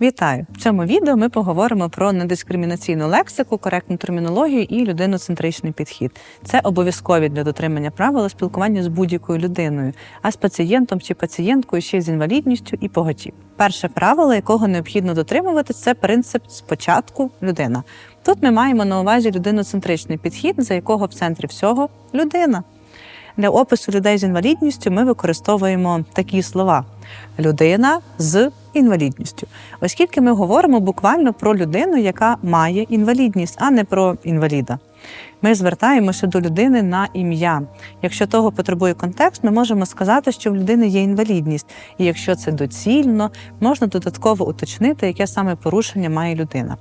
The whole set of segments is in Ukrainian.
Вітаю! В цьому відео ми поговоримо про недискримінаційну лексику, коректну термінологію і людиноцентричний підхід. Це обов'язкові для дотримання правила спілкування з будь-якою людиною, а з пацієнтом чи пацієнткою ще з інвалідністю і поготів. Перше правило, якого необхідно дотримуватися, це принцип спочатку людина. Тут ми маємо на увазі людиноцентричний підхід, за якого в центрі всього людина. Для опису людей з інвалідністю ми використовуємо такі слова: людина з інвалідністю, оскільки ми говоримо буквально про людину, яка має інвалідність, а не про інваліда. Ми звертаємося до людини на ім'я. Якщо того потребує контекст, ми можемо сказати, що в людини є інвалідність, і якщо це доцільно, можна додатково уточнити, яке саме порушення має людина.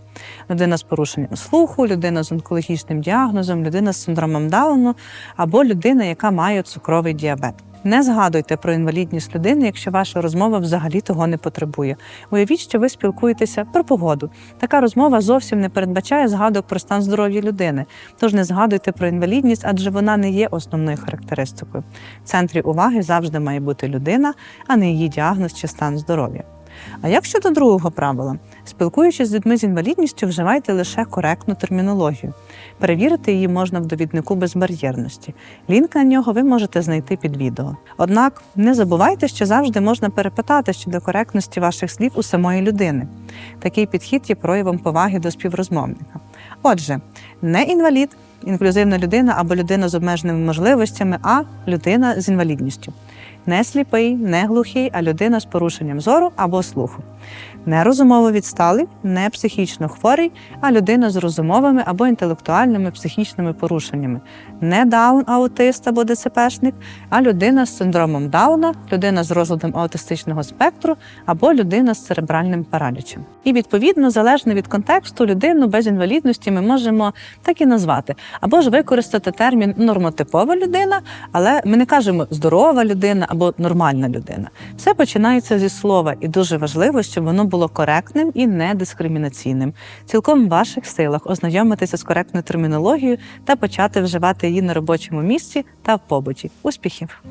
Людина з порушенням слуху, людина з онкологічним діагнозом, людина з синдромом Дауну або людина, яка має цукровий діабет. Не згадуйте про інвалідність людини, якщо ваша розмова взагалі того не потребує. Уявіть, що ви спілкуєтеся про погоду. Така розмова зовсім не передбачає згадок про стан здоров'я людини. Тож не згадуйте про інвалідність, адже вона не є основною характеристикою. В центрі уваги завжди має бути людина, а не її діагноз чи стан здоров'я. А як щодо другого правила, спілкуючись з людьми з інвалідністю, вживайте лише коректну термінологію. Перевірити її можна в довіднику безбар'єрності. Лінк на нього ви можете знайти під відео. Однак не забувайте, що завжди можна перепитати щодо коректності ваших слів у самої людини. Такий підхід є проявом поваги до співрозмовника. Отже, не інвалід, інклюзивна людина або людина з обмеженими можливостями, а людина з інвалідністю. Не сліпий, не глухий, а людина з порушенням зору або слуху. Не розумово відсталий, не психічно хворий, а людина з розумовими або інтелектуальними психічними порушеннями. Не даун, аутист або ДЦПшник, а людина з синдромом Дауна, людина з розладом аутистичного спектру або людина з церебральним паралічем. І відповідно, залежно від контексту, людину без інвалідності ми можемо так і назвати, або ж використати термін нормотипова людина, але ми не кажемо здорова людина або нормальна людина. Все починається зі слова, і дуже важливо, щоб воно було коректним і не дискримінаційним. Цілком в ваших силах ознайомитися з коректною термінологією та почати вживати її на робочому місці та в побуті. Успіхів!